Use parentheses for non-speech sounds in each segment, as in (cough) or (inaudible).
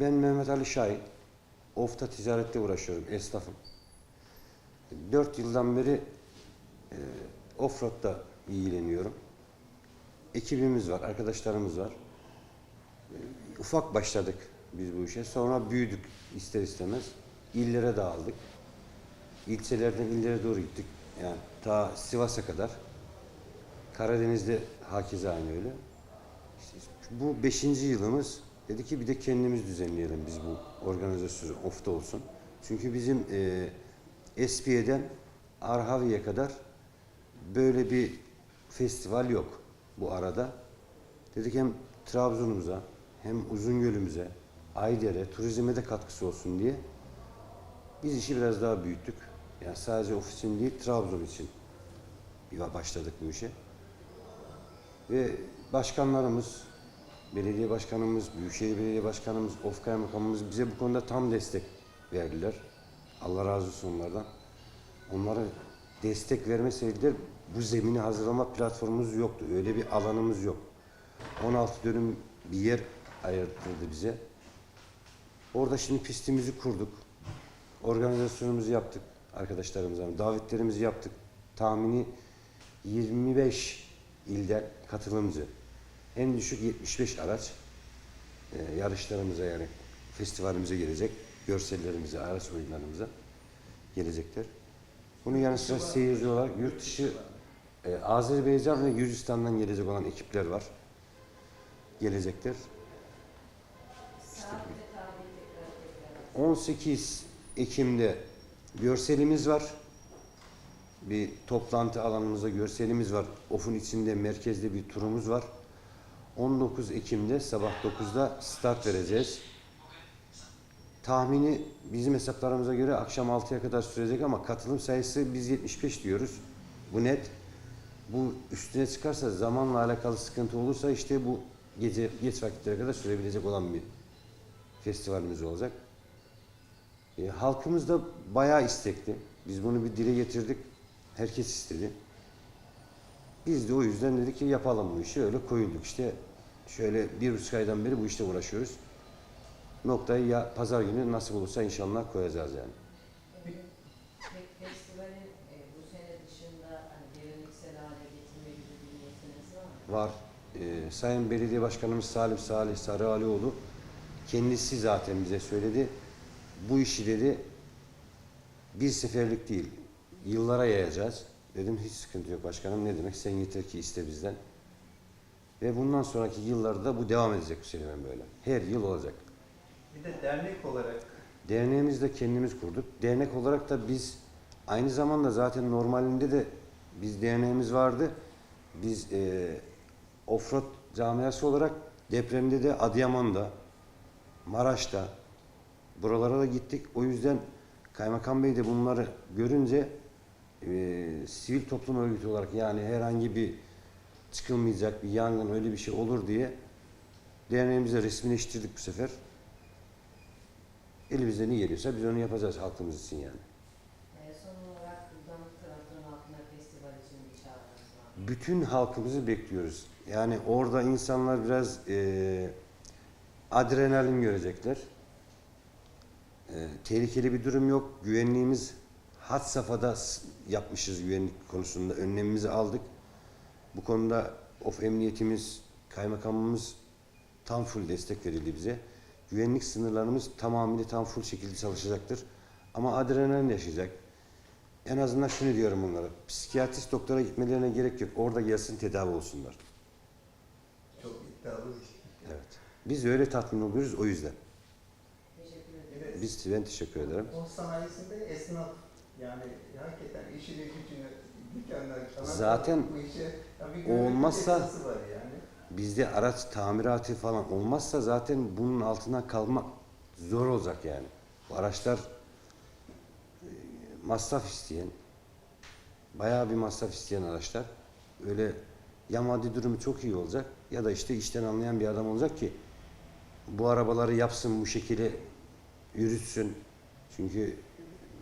Ben Mehmet Ali Şahin. Ofta ticarette uğraşıyorum, esnafım. Dört yıldan beri e, offroad'da ilgileniyorum. Ekibimiz var, arkadaşlarımız var. E, ufak başladık biz bu işe. Sonra büyüdük ister istemez. İllere dağıldık. İlçelerden illere doğru gittik. Yani ta Sivas'a kadar. Karadeniz'de hakeza aynı öyle. İşte bu beşinci yılımız. Dedi ki bir de kendimiz düzenleyelim biz bu organizasyonu ofta olsun. Çünkü bizim e, Espiye'den Arhavi'ye kadar böyle bir festival yok bu arada. Dedik hem Trabzon'umuza hem Uzungöl'ümüze, Ayder'e, turizme de katkısı olsun diye biz işi biraz daha büyüttük. Yani sadece ofisin değil, Trabzon için başladık bu işe. Ve başkanlarımız, belediye başkanımız, büyükşehir belediye başkanımız, of kaymakamımız bize bu konuda tam destek verdiler. Allah razı olsun onlardan. Onlara destek vermeseydiler bu zemini hazırlama platformumuz yoktu. Öyle bir alanımız yok. 16 dönüm bir yer ayırttırdı bize. Orada şimdi pistimizi kurduk. Organizasyonumuzu yaptık arkadaşlarımıza. Davetlerimizi yaptık. Tahmini 25 ilden katılımcı. En düşük 75 araç e, yarışlarımıza yani festivalimize gelecek. Görsellerimize, araç oyunlarımıza gelecekler. Bunun yanı sıra seyirci olarak yurt dışı e, Azerbaycan ve Gürcistan'dan gelecek olan ekipler var. Gelecekler. Tekrar. 18 Ekim'de görselimiz var. Bir toplantı alanımızda görselimiz var. Of'un içinde merkezde bir turumuz var. 19 Ekim'de sabah 9'da start vereceğiz. Tahmini bizim hesaplarımıza göre akşam 6'ya kadar sürecek ama katılım sayısı biz 75 diyoruz. Bu net. Bu üstüne çıkarsa zamanla alakalı sıkıntı olursa işte bu gece geç vakitlere kadar sürebilecek olan bir festivalimiz olacak. E, halkımız da bayağı istekli. Biz bunu bir dile getirdik. Herkes istedi. Biz de o yüzden dedik ki yapalım bu işi. Öyle koyulduk işte. Şöyle bir buçuk aydan beri bu işte uğraşıyoruz. Noktayı ya pazar günü nasip olursa inşallah koyacağız yani. Festivalin e, bu sene dışında hani geleneksel hale getirme gibi bir niyetiniz var mı? Var. E, Sayın Belediye Başkanımız Salim Salih Sarıalioğlu kendisi zaten bize söyledi. Bu işi dedi bir seferlik değil, yıllara yayacağız. Dedim hiç sıkıntı yok başkanım ne demek sen yeter ki iste bizden. Ve bundan sonraki yıllarda bu devam edecek bu serüven böyle. Her yıl olacak. Bir de dernek olarak Derneğimizi de kendimiz kurduk. Dernek olarak da biz aynı zamanda zaten normalinde de biz derneğimiz vardı. Biz e, offroad camiası olarak depremde de Adıyaman'da, Maraş'ta buralara da gittik. O yüzden Kaymakam Bey de bunları görünce e, sivil toplum örgütü olarak yani herhangi bir çıkılmayacak bir yangın öyle bir şey olur diye derneğimize resmileştirdik bu sefer. Elimizde ne geliyorsa biz onu yapacağız halkımız için yani. E, son olarak buradan Trabzon halkına festival için bir çağrınız var? Bütün halkımızı bekliyoruz. Yani orada insanlar biraz eee adrenalin görecekler. Eee, tehlikeli bir durum yok. Güvenliğimiz had safhada yapmışız güvenlik konusunda. Önlemimizi aldık. Bu konuda of emniyetimiz, kaymakamımız tam full destek verildi bize. Güvenlik sınırlarımız tamamıyla tam full şekilde çalışacaktır. Ama adrenalin yaşayacak. En azından şunu diyorum onlara. Psikiyatrist doktora gitmelerine gerek yok. Orada gelsin tedavi olsunlar. çok iddialı şey. Evet. Biz öyle tatmin oluyoruz o yüzden. Teşekkür de Biz ben teşekkür ederim. o sanayisinde esnaf yani hakikaten işini gücünü Zaten o olmazsa-. Bizde araç tamiratı falan olmazsa zaten bunun altına kalmak zor olacak yani. Bu araçlar e, masraf isteyen, bayağı bir masraf isteyen araçlar. Öyle ya maddi durumu çok iyi olacak ya da işte işten anlayan bir adam olacak ki bu arabaları yapsın bu şekilde yürütsün. Çünkü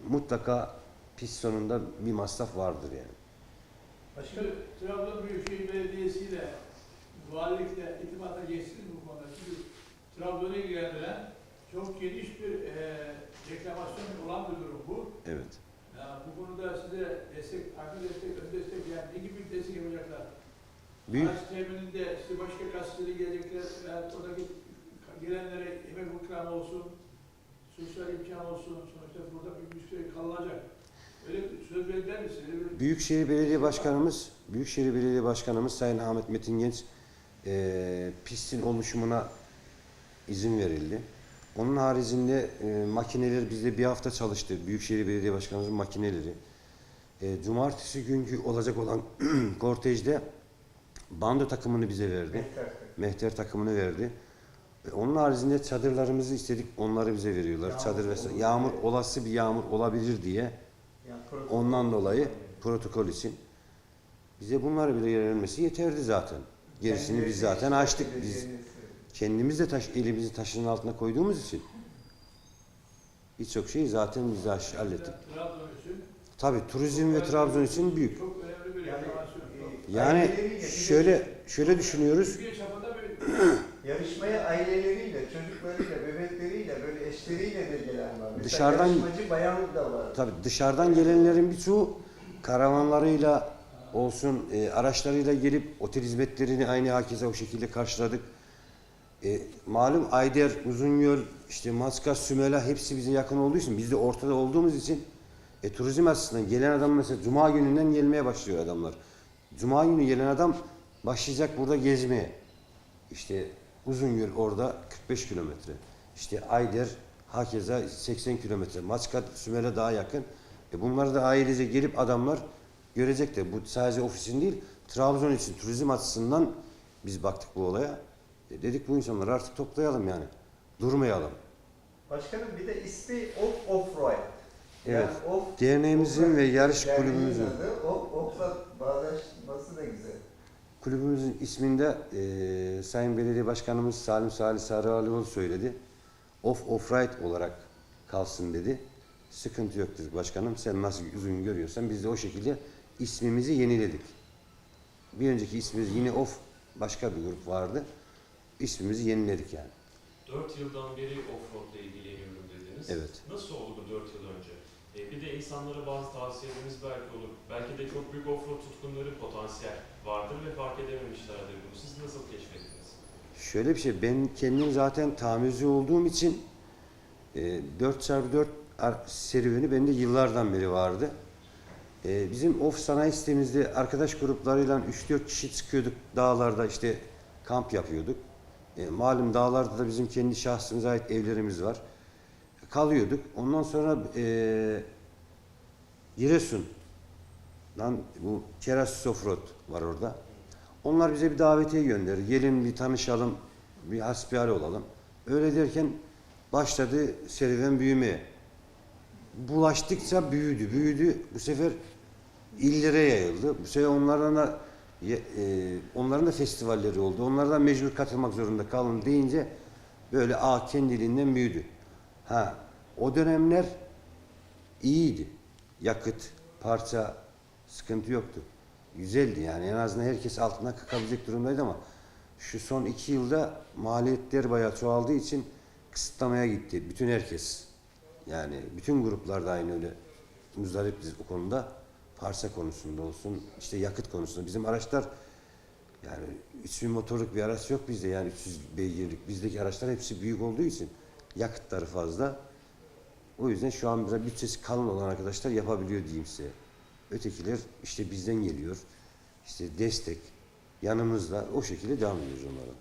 mutlaka pist sonunda bir masraf vardır yani. Başka Trabzon Büyükşehir Belediyesi ile valilikle irtibata geçtiniz bu konuda. Çünkü Trabzon'u ilgilendiren çok geniş bir e, reklamasyon olan bir durum bu. Evet. Ya, bu konuda size destek, akıl destek, ön destek yani ne gibi bir destek yapacaklar? Büyük Araç temininde işte başka gazeteleri gelecekler, veya oradaki gelenlere yemek ikram olsun, sosyal imkan olsun, sonuçta burada bir müşteri kalacak. Öyle bir söz Büyükşehir Belediye Başkanımız, Büyükşehir Belediye Başkanımız Sayın Ahmet Metin Genç eee pistin oluşumuna izin verildi. Onun haricinde e, makineler bizde bir hafta çalıştı. Büyükşehir Belediye Başkanımızın makineleri. E, cumartesi günkü olacak olan (clears throat) kortejde bando takımını bize verdi. Mehter. Mehter takımını verdi. E, Onun haricinde çadırlarımızı istedik. Onları bize veriyorlar. Yağmur Çadır vesaire. Yağmur olası bir yağmur olabilir diye protokol- ondan dolayı protokol için bize bunları bile verilmesi yeterdi zaten. Gerisini Kendi biz zaten açtık. Biz kendimiz de taş, elimizi taşın altına koyduğumuz için birçok şeyi zaten biz hallettik. Tabii turizm ve Trabzon için büyük. Yani, şöyle şöyle düşünüyoruz. (clears throat) Yarışmaya aileleriyle, çocuklarıyla, bebekleriyle, böyle eşleriyle de gelen var. Mesela Dışarıdan- yarışmacı bayan da var. Tabii dışarıdan gelenlerin birçoğu karavanlarıyla olsun e, araçlarıyla gelip otel hizmetlerini aynı herkese o şekilde karşıladık. E, malum Ayder, Uzungöl, işte Maskas, Sümela hepsi bize yakın olduğu için biz de ortada olduğumuz için e, turizm açısından gelen adam mesela Cuma gününden gelmeye başlıyor adamlar. Cuma günü gelen adam başlayacak burada gezmeye. İşte Uzungöl orada 45 kilometre. İşte Ayder hakeza 80 kilometre. Maçkat Sümele daha yakın. E bunları da ailece gelip adamlar görecekler. Bu sadece ofisin değil, Trabzon için turizm açısından biz baktık bu olaya. E dedik bu insanları artık toplayalım yani. Durmayalım. Başkanım bir de ismi Off Offroad. Evet. off, Derneğimizin Offroad ve yarış kulübümüzün adı, Off, Off'la bağdaşması da güzel. Kulübümüzün isminde eee Sayın Belediye Başkanımız Salim Salih Sarıalioğlu söyledi. Off off right olarak kalsın dedi. Sıkıntı yoktur başkanım. Sen nasıl uzun görüyorsan biz de o şekilde ismimizi yeniledik. Bir önceki ismimiz yine off başka bir grup vardı. İsmimizi yeniledik yani. 4 yıldan beri offroad'la ilgileniyorum dediniz. Evet. Nasıl oldu bu 4 yıl önce? E, bir de insanlara bazı tavsiyeleriniz belki olur. Belki de çok büyük offroad tutkunları potansiyel vardır ve fark edememişlerdir bunu. Siz nasıl keşfettiniz? Şöyle bir şey, ben kendim zaten tamirci olduğum için e, 4x4 ar- serüveni bende yıllardan beri vardı. E, bizim of sanayi sitemizde arkadaş gruplarıyla 3-4 kişi çıkıyorduk dağlarda işte kamp yapıyorduk. E, malum dağlarda da bizim kendi şahsımıza ait evlerimiz var. Kalıyorduk. Ondan sonra e, Giresun'dan bu Keras Sofrot var orada. Onlar bize bir davetiye gönderir. Gelin bir tanışalım, bir hasbihal olalım. Öyle derken başladı serüven büyümeye. Bulaştıkça büyüdü, büyüdü. Bu sefer illere yayıldı. Bu sefer onlardan da e, onların da festivalleri oldu. Onlardan mecbur katılmak zorunda kalın deyince böyle a kendiliğinden büyüdü. Ha o dönemler iyiydi. Yakıt, parça sıkıntı yoktu. Güzeldi yani en azından herkes altına kakabilecek durumdaydı ama şu son iki yılda maliyetler bayağı çoğaldığı için kısıtlamaya gitti bütün herkes. Yani bütün gruplar da aynı öyle muzdaripiz bu konuda. Parça konusunda olsun, işte yakıt konusunda. Bizim araçlar yani 3000 motorluk bir araç yok bizde yani 300 beygirlik. Bizdeki araçlar hepsi büyük olduğu için yakıtları fazla. O yüzden şu an biraz bütçesi kalın olan arkadaşlar yapabiliyor diyeyim size. Ötekiler işte bizden geliyor. İşte destek yanımızda o şekilde devam ediyoruz onlara.